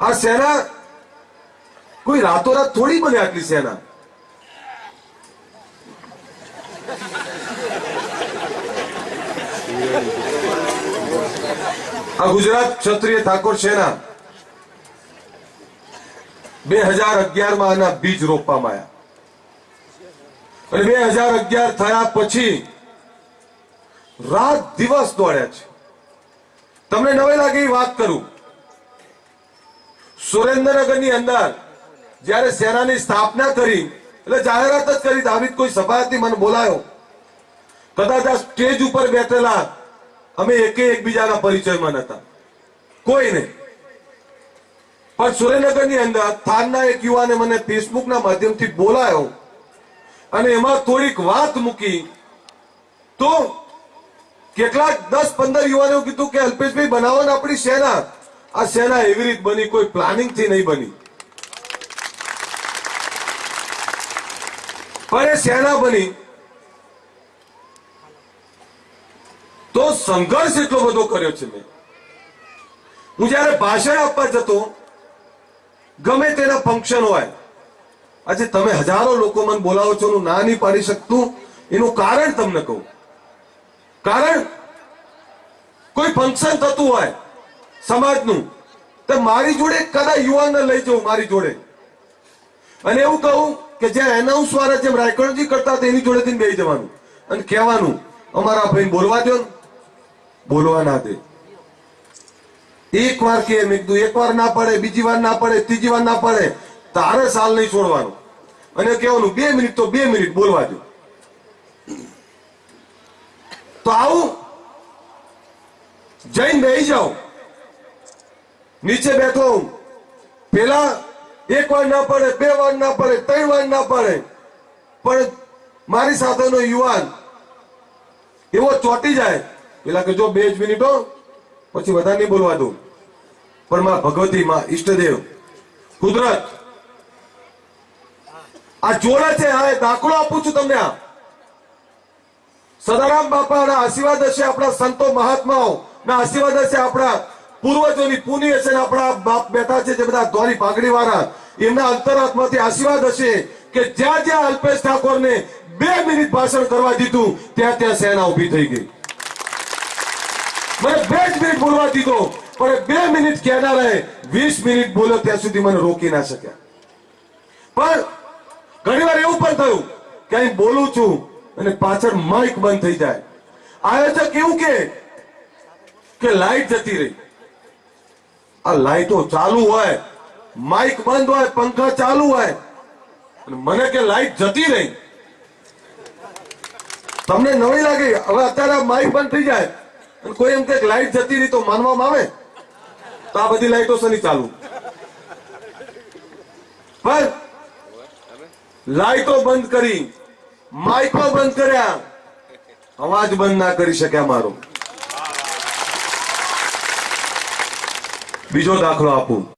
આ સેના કોઈ રાતોરાત થોડી બને આટલી સેના? આ ગુજરાત ક્ષત્રિય ઠાકોર સેના બે હજાર અગિયારમાં આના બીજ રોપવામાં આવ્યા. અને બે હજાર અગિયાર થયા પછી રાત દિવસ દોડ્યા છે. તમને નવે લાગે એ વાત કરું? સુરેન્દ્રનગરની અંદર જ્યારે સેનાની સ્થાપના કરી, એટલે જાહેરાત જ કરી આવી કોઈ સભા હતી મને બોલાયો. કદાચ આ સ્ટેજ ઉપર બેઠેલા અમે એકે એકબીજાના પરિચયમાં નતા કોઈ નહીં. પણ સુરેન્દ્રનગરની અંદર થાનના એક યુવાને મને ફેસબુકના માધ્યમથી બોલાયો અને એમાં થોડીક વાત મૂકી. તો કેટલાક દસ પંદર યુવાનો કીધું કે અલ્પેશભાઈ બનાવો ને આપણી સેના. આ સેના એવી રીત બની, કોઈ પ્લાનિંગથી નહીં બની. પણ એ સેના બની, તો સંઘર્ષ એટલો બધો કર્યો છે મેં. હું જયારે ભાષણ આપવા જતો, ગમે તેના ફંક્શન હોય, આજે તમે હજારો લોકો મને બોલાવો છો, હું ના નહીં પાડી શકતું, એનું કારણ તમને કહું. કારણ, કોઈ ફંક્શન થતું હોય સમાજનું. તો મારી જોડે કદાચ યુવાનને લઈ જવું મારી જોડે. અને એવું કહું કે જે એનાઉન્સ વાળા જેમ રાયકણજી કરતા હતા, એની જોડેથી બેસી જવાનું. અને કહેવાનું, અમારા ભાઈ બોલવા દો બોલવા ના દે. એક વાર કે મેં કીધું એક વાર ના પડે, બીજી વાર ના પડે, ત્રીજી વાર ના પડે, તારે સાલ નહીં છોડવાનું. અને કહેવાનું, બે મિનિટ તો બે મિનિટ બોલવા દો તો આવું. જઈને બેસી જાઓ. નીચે બેઠો હું. પેલા એક વાર ના પડે, બે વાર ના પડે, ત્રણ વાર ના પડે. પણ મારી સાથેનો યુવાન એવો ચોટી જાય. પેલા કે જો બે જ મિનિટો પછી વધારે નહીં બોલવા દઉં. પણ માં ભગવતી, માં ઈષ્ટદેવ, કુદરત. આ જોડે છે, હા દાખલો આપું છું તમને આ. સદારામ બાપાના આશીર્વાદ હશે આપણા સંતો મહાત્માઓ, ના આશીર્વાદ હશે આપણા પૂર્વજોની પુણ્ય હશે આપણા બાપ બેઠા છે જે બધા ધોરી પાઘડી વાળા એમના અંતરાત્માથી આશીર્વાદ હશે કે જ્યાં જ્યાં અલ્પેશ ઠાકોરને બે મિનિટ ભાષણ કરવા દીધું, ત્યાં ત્યાં સેના ઊભી થઈ ગઈ. મને બે જ મિનિટ બોલવા દીધો, પણ બે મિનિટ કહેનારાએ વીસ મિનિટ બોલ્યો, ત્યાં સુધી મને રોકી ના શક્યા. પણ ઘણીવાર એવું પણ થયું કે અહીં બોલું છું અને પાછળ માઇક બંધ થઈ જાય. આયોજક એવું કે લાઈટ જતી રહી. આ લાઈટો ચાલુ હોય માઇક બંધ હોય, પંખા ચાલુ હોય મને કે લાઈટ જતી રહી. તમને નવી લાગી, હવે અત્યારે માઇક બંધ થઈ જાય. અને કોઈ એમ કે લાઈટ જતી રહી તો માનવામાં આવે? તો આ બધી લાઈટો શની ચાલુ? પણ લાઈટો બંધ કરી માઇકો બંધ કર્યા. અવાજ બંધ ના કરી શક્યા મારો. બીજો દાખલો આપું